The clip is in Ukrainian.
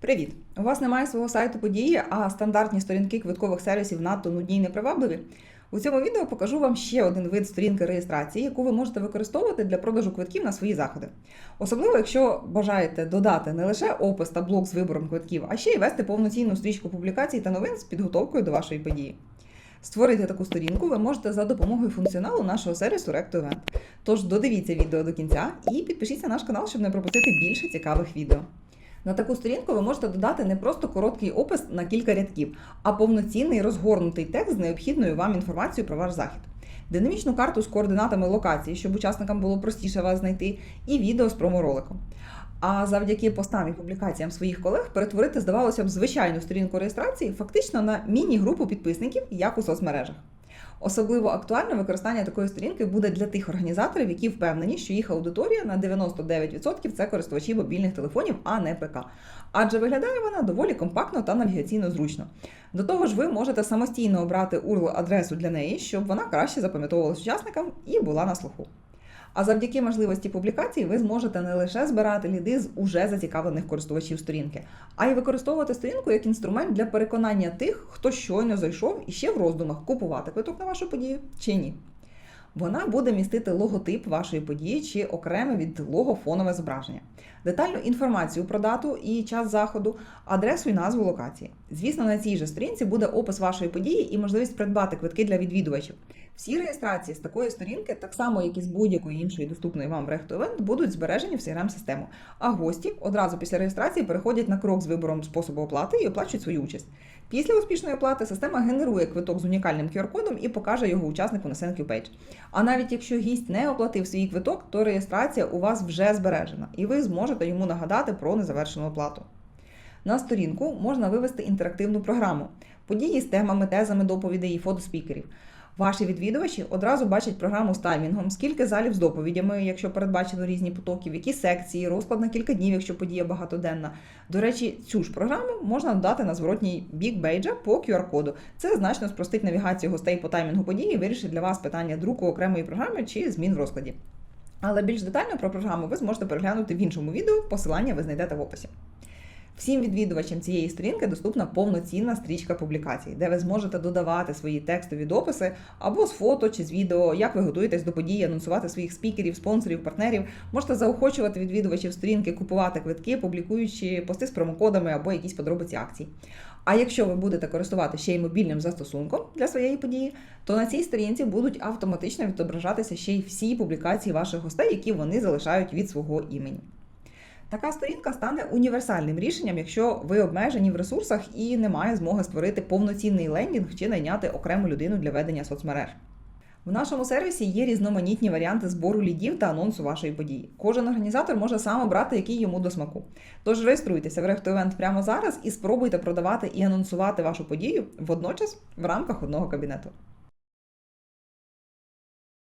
Привіт! У вас немає свого сайту події, а стандартні сторінки квиткових сервісів надто нудні і непривабливі. У цьому відео покажу вам ще один вид сторінки реєстрації, яку ви можете використовувати для продажу квитків на свої заходи. Особливо, якщо бажаєте додати не лише опис та блок з вибором квитків, а ще й вести повноцінну стрічку публікацій та новин з підготовкою до вашої події. Створити таку сторінку ви можете за допомогою функціоналу нашого сервісу Recto-Event. Тож додивіться відео до кінця і підпишіться на наш канал, щоб не пропустити більше цікавих відео. На таку сторінку ви можете додати не просто короткий опис на кілька рядків, а повноцінний розгорнутий текст з необхідною вам інформацією про ваш захід. Динамічну карту з координатами локації, щоб учасникам було простіше вас знайти, і відео з промороликом. А завдяки постам і публікаціям своїх колег перетворити, здавалося б, звичайну сторінку реєстрації фактично на міні-групу підписників, як у соцмережах. Особливо актуальне використання такої сторінки буде для тих організаторів, які впевнені, що їх аудиторія на 99% це користувачі мобільних телефонів, а не ПК. Адже виглядає вона доволі компактно та навігаційно зручно. До того ж, ви можете самостійно обрати URL-адресу для неї, щоб вона краще запам'ятовувалась учасникам і була на слуху. А завдяки можливості публікації ви зможете не лише збирати ліди з уже зацікавлених користувачів сторінки, а й використовувати сторінку як інструмент для переконання тих, хто щойно зайшов і ще в роздумах купувати квиток на вашу подію чи ні. Вона буде містити логотип вашої події чи окреме від лого фонове зображення, детальну інформацію про дату і час заходу, адресу і назву локації. Звісно, на цій же сторінці буде опис вашої події і можливість придбати квитки для відвідувачів. Всі реєстрації з такої сторінки, так само як і з будь-якої іншої доступної вам в Event, будуть збережені в crm систему А гості одразу після реєстрації переходять на крок з вибором способу оплати і оплачують свою участь. Після успішної оплати система генерує квиток з унікальним QR-кодом і покаже його учаснику на thank you page. А навіть якщо гість не оплатив свій квиток, то реєстрація у вас вже збережена, і ви зможете йому нагадати про незавершену оплату. На сторінку можна вивести інтерактивну програму, події з темами, тезами доповідей і фотоспікерів. Ваші відвідувачі одразу бачать програму з таймінгом, скільки залів з доповідями, якщо передбачено різні потоки, в які секції, розклад на кілька днів, якщо подія багатоденна. До речі, цю ж програму можна додати на зворотній бік бейджа по QR-коду. Це значно спростить навігацію гостей по таймінгу події, вирішить для вас питання друку окремої програми чи змін в розкладі. Але більш детально про програму ви зможете переглянути в іншому відео, посилання ви знайдете в описі. Всім відвідувачам цієї сторінки доступна повноцінна стрічка публікацій, де ви зможете додавати свої текстові дописи або з фото чи з відео, як ви готуєтесь до події, анонсувати своїх спікерів, спонсорів, партнерів. Можете заохочувати відвідувачів сторінки купувати квитки, публікуючи пости з промокодами або якісь подробиці акцій. А якщо ви будете користувати ще й мобільним застосунком для своєї події, то на цій сторінці будуть автоматично відображатися ще й всі публікації ваших гостей, які вони залишають від свого імені. Така сторінка стане універсальним рішенням, якщо ви обмежені в ресурсах і немає змоги створити повноцінний лендінг чи найняти окрему людину для ведення соцмереж. В нашому сервісі є різноманітні варіанти збору лідів та анонсу вашої події. Кожен організатор може сам обрати, який йому до смаку. Тож реєструйтеся в Recto-Event прямо зараз і спробуйте продавати і анонсувати вашу подію водночас в рамках одного кабінету.